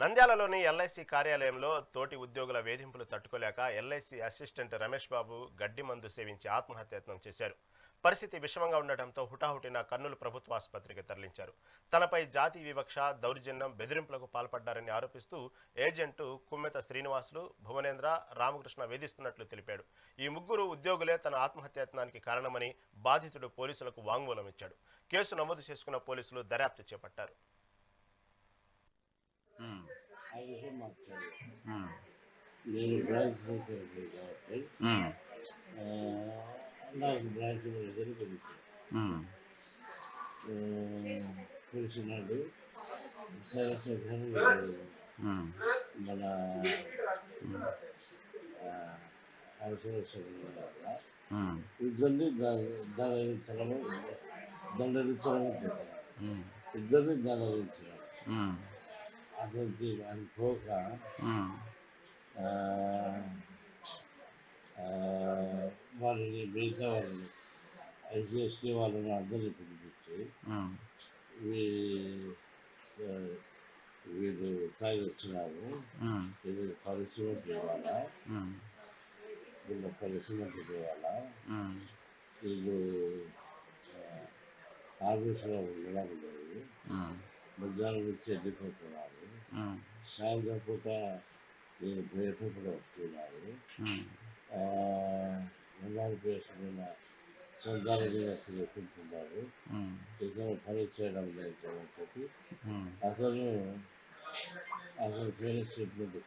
నంద్యాలలోని LIC కార్యాలయంలో తోటి ఉద్యోగుల వేధింపులు తట్టుకోలేక ఎల్ఐసి అసిస్టెంట్ రమేష్ బాబు గడ్డి మందు సేవించి ఆత్మహత్యత్నం చేశారు. పరిస్థితి విషమంగా ఉండటంతో హుటాహుటిన కర్నూలు ప్రభుత్వ ఆసుపత్రికి తరలించారు. తనపై జాతి వివక్ష దౌర్జన్యం బెదిరింపులకు పాల్పడ్డారని ఆరోపిస్తూ ఏజెంటు కుమ్మెత శ్రీనివాసులు భువనేంద్ర రామకృష్ణ వేధిస్తున్నట్లు తెలిపాడు. ఈ ముగ్గురు ఉద్యోగులే తన ఆత్మహత్యత్నానికి కారణమని బాధితుడు పోలీసులకు వాంగ్మూలం ఇచ్చాడు. కేసు నమోదు చేసుకున్న పోలీసులు దర్యాప్తు చేపట్టారు. నేను బ్రాంచ్ కాబట్టి నాకు బ్రాంచ్ మేనేజర్ తెలుసు. తెలిసినాడు సరస్వతి మన ఇద్దరిని చేశారు ఉమ్, ఇద్దరిని దండరించారు అది ఆ, వాళ్ళని మిగతా వాళ్ళని ఎస్ఎస్టీ వాళ్ళని అందరినీ పిలిపించి వీళ్ళు తాగి వచ్చినారు పరిశ్రమకి ఇవ్వాలా ఉమ్, వీళ్ళ పరిశ్రమకి ఇవ్వాలా ఉమ్, వీళ్ళు ఆఫీసులో ఉండడం లేదు మధ్యాహ్నం నుంచి వెళ్ళిపోతున్నారు. సాయంత్రం పూట కూడా వస్తున్నారు సొంతాల మీద తెలుపుతున్నారు ఉమ్, ఇతను పని చేయడం లేదు చెప్పి ఉమ్. అసలు అసలు పేరెంట్స్ ఇచ్చినారు